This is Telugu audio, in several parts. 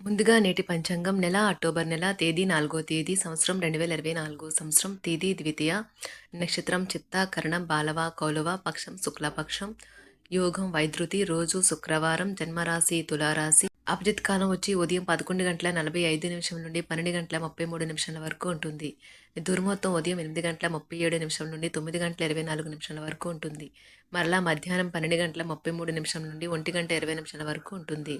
ముందుగా నేటి పంచాంగం నెల అక్టోబర్ నెల తేదీ నాలుగో తేదీ సంవత్సరం రెండు వేల ఇరవై నాలుగు. సంవత్సరం తేదీ ద్వితీయ. నక్షత్రం చిత్త కరణం బాలవ కౌలవ పక్షం శుక్లపక్షం. యోగం వైద్యుతి రోజు శుక్రవారం జన్మరాశి తులారాశి. అభిజిత్ కాలం వచ్చి ఉదయం పదకొండు గంటల నలభై ఐదు నిమిషం నుండి పన్నెండు గంటల ముప్పై మూడు నిమిషాల వరకు ఉంటుంది. దుర్మొత్తం ఉదయం ఎనిమిది గంటల ముప్పై ఏడు నిమిషం నుండి తొమ్మిది గంటల ఇరవై నాలుగు నిమిషాల వరకు ఉంటుంది. మరలా మధ్యాహ్నం పన్నెండు గంటల ముప్పై మూడు నిమిషం నుండి ఒంటి గంట ఇరవై నిమిషాల వరకు ఉంటుంది.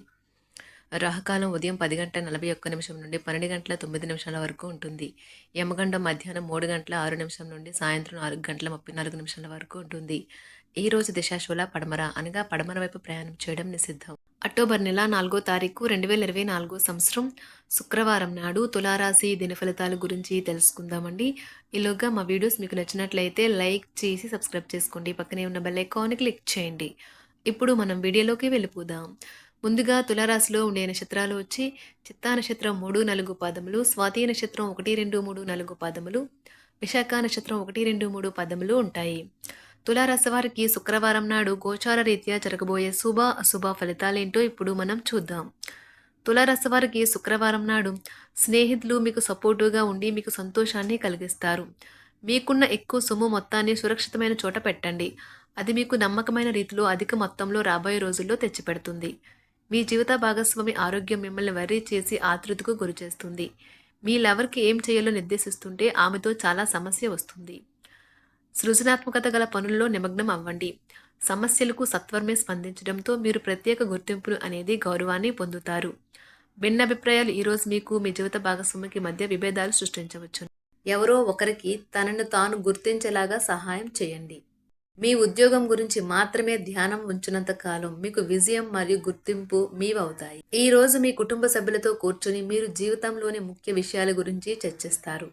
రాహకాలం ఉదయం పది గంటల నలభై ఒక్క నిమిషం నుండి పన్నెండు గంటల తొమ్మిది నిమిషాల వరకు ఉంటుంది. యమగండం మధ్యాహ్నం మూడు గంటల ఆరు నిమిషం నుండి సాయంత్రం నాలుగు గంటల ముప్పై నాలుగు నిమిషాల వరకు ఉంటుంది. ఈ రోజు దిశాశూల పడమర అనగా పడమర వైపు ప్రయాణం చేయడం నిషిద్ధం. అక్టోబర్ నెల నాలుగో తారీఖు రెండు వేల ఇరవై నాలుగో సంవత్సరం శుక్రవారం నాడు తులారాశి దిన ఫలితాల గురించి తెలుసుకుందామండి. ఈలోగా మా వీడియోస్ మీకు నచ్చినట్లయితే లైక్ చేసి సబ్స్క్రైబ్ చేసుకోండి. పక్కనే ఉన్న బెల్ ఐకాన్ క్లిక్ చేయండి. ఇప్పుడు మనం వీడియోలోకి వెళ్ళిపోదాం. ముందుగా తులారాశిలో ఉండే నక్షత్రాలు వచ్చి చిత్తా నక్షత్రం మూడు నాలుగు పాదములు స్వాతి నక్షత్రం ఒకటి రెండు మూడు నాలుగు పాదములు విశాఖ నక్షత్రం ఒకటి రెండు మూడు పదములు ఉంటాయి. తులారాశి వారికి శుక్రవారం నాడు గోచార రీత్యా జరగబోయే శుభ అశుభ ఫలితాలేంటో ఇప్పుడు మనం చూద్దాం. తులారాశి వారికి శుక్రవారం నాడు స్నేహితులు మీకు సపోర్టుగా ఉండి మీకు సంతోషాన్ని కలిగిస్తారు. మీకున్న ఎక్కువ సొమ్ము మొత్తాన్ని సురక్షితమైన చోట పెట్టండి. అది మీకు నమ్మకమైన రీతిలో అధిక మొత్తంలో రాబోయే రోజుల్లో తెచ్చిపెడుతుంది. మీ జీవిత భాగస్వామి ఆరోగ్యం మిమ్మల్ని వర్రీ చేసి ఆతృతకు గురిచేస్తుంది మీ లవర్కి ఏం చేయాలో నిర్దేశిస్తుంటే ఆమెతో చాలా సమస్య వస్తుంది. సృజనాత్మకత గల పనుల్లో నిమగ్నం అవ్వండి. సమస్యలకు సత్వరమే స్పందించడంతో మీరు ప్రత్యేక గుర్తింపులు అనేది గౌరవాన్ని పొందుతారు. భిన్నాభిప్రాయాలు ఈరోజు మీకు మీ జీవిత భాగస్వామికి మధ్య విభేదాలు సృష్టించవచ్చు ఎవరో ఒకరికి తనను తాను గుర్తించేలాగా సహాయం చేయండి. మీ ఉద్యోగం గురించి మాత్రమే ధ్యానం ఉంచినంత కాలం మీకు విజయం మరియు గుర్తింపు మీవవుతాయి. ఈ రోజు మీ కుటుంబ సభ్యులతో కూర్చుని మీరు జీవితంలోని ముఖ్య విషయాల గురించి చర్చిస్తారు.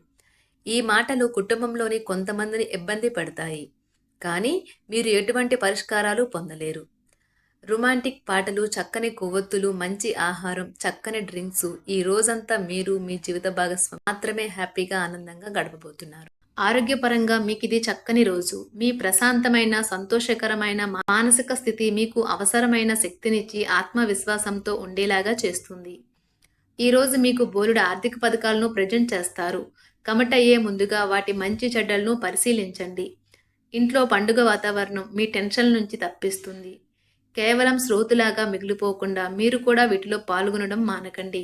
ఈ మాటలు కుటుంబంలోని కొంతమందిని ఇబ్బంది పెడతాయి. కానీ మీరు ఎటువంటి పరిష్కారాలు పొందలేరు. రొమాంటిక్ పాటలు చక్కని కొవ్వొత్తులు మంచి ఆహారం చక్కని డ్రింక్స్ ఈ రోజంతా మీరు మీ జీవిత భాగస్వామి మాత్రమే హ్యాపీగా ఆనందంగా గడపబోతున్నారు. ఆరోగ్యపరంగా మీకు ఇది చక్కని రోజు. మీ ప్రశాంతమైన సంతోషకరమైన మానసిక స్థితి మీకు అవసరమైన శక్తినిచ్చి ఆత్మవిశ్వాసంతో ఉండేలాగా చేస్తుంది. ఈరోజు మీకు బోలుడు ఆర్థిక పథకాలను ప్రజెంట్ చేస్తారు. కమటయ్యే ముందుగా వాటి మంచి చెడ్డలను పరిశీలించండి. ఇంట్లో పండుగ వాతావరణం మీ టెన్షన్ నుంచి తప్పిస్తుంది. కేవలం శ్రోతులాగా మిగిలిపోకుండా మీరు కూడా వీటిలో పాల్గొనడం మానకండి.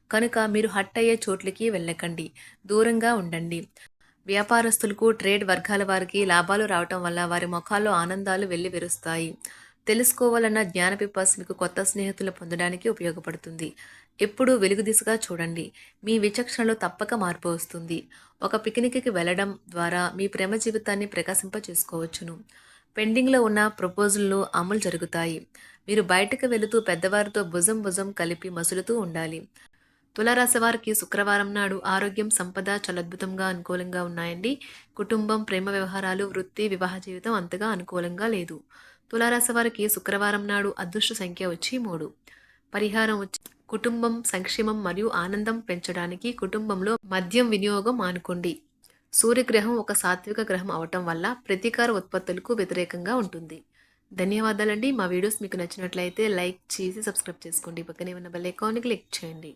కనుక మీరు హట్ అయ్యే చోట్లకి వెళ్ళకండి. దూరంగా ఉండండి. వ్యాపారస్తులకు ట్రేడ్ వర్గాల వారికి లాభాలు రావటం వల్ల వారి ముఖాల్లో ఆనందాలు వెళ్ళి విరుస్తాయి తెలుసుకోవాలన్న జ్ఞాన పిపాస్ మీకు కొత్త స్నేహితులు పొందడానికి ఉపయోగపడుతుంది. ఎప్పుడూ వెలుగు దిశగా చూడండి. మీ విచక్షణలో తప్పక మార్పు వస్తుంది. ఒక పిక్నిక్కి వెళ్ళడం ద్వారా మీ ప్రేమ జీవితాన్ని ప్రకాశింప చేసుకోవచ్చును పెండింగ్లో ఉన్న ప్రపోజల్లు అమలు జరుగుతాయి. మీరు బయటకు వెళుతూ పెద్దవారితో భుజం భుజం కలిపి మసులుతూ ఉండాలి. తులారాశి వారికి శుక్రవారం నాడు ఆరోగ్యం సంపద చాలా అద్భుతంగా అనుకూలంగా ఉన్నాయండి. కుటుంబం ప్రేమ వ్యవహారాలు వృత్తి వివాహ జీవితం అంతగా అనుకూలంగా లేదు. తులారాశి వారికి శుక్రవారం నాడు అదృష్ట సంఖ్య వచ్చి మూడు. పరిహారం వచ్చి కుటుంబం సంక్షేమం మరియు ఆనందం పెంచడానికి కుటుంబంలో మద్యం వినియోగం మానుకోండి సూర్యగ్రహం ఒక సాత్విక గ్రహం అవటం వల్ల ప్రతీకార ఉత్పత్తులకు వ్యతిరేకంగా ఉంటుంది. ధన్యవాదాలండి. మా వీడియోస్ మీకు నచ్చినట్లయితే లైక్ చేసి సబ్స్క్రైబ్ చేసుకోండి. పక్కనే ఉన్న బెల్ ఐకాన్ని క్లిక్ చేయండి.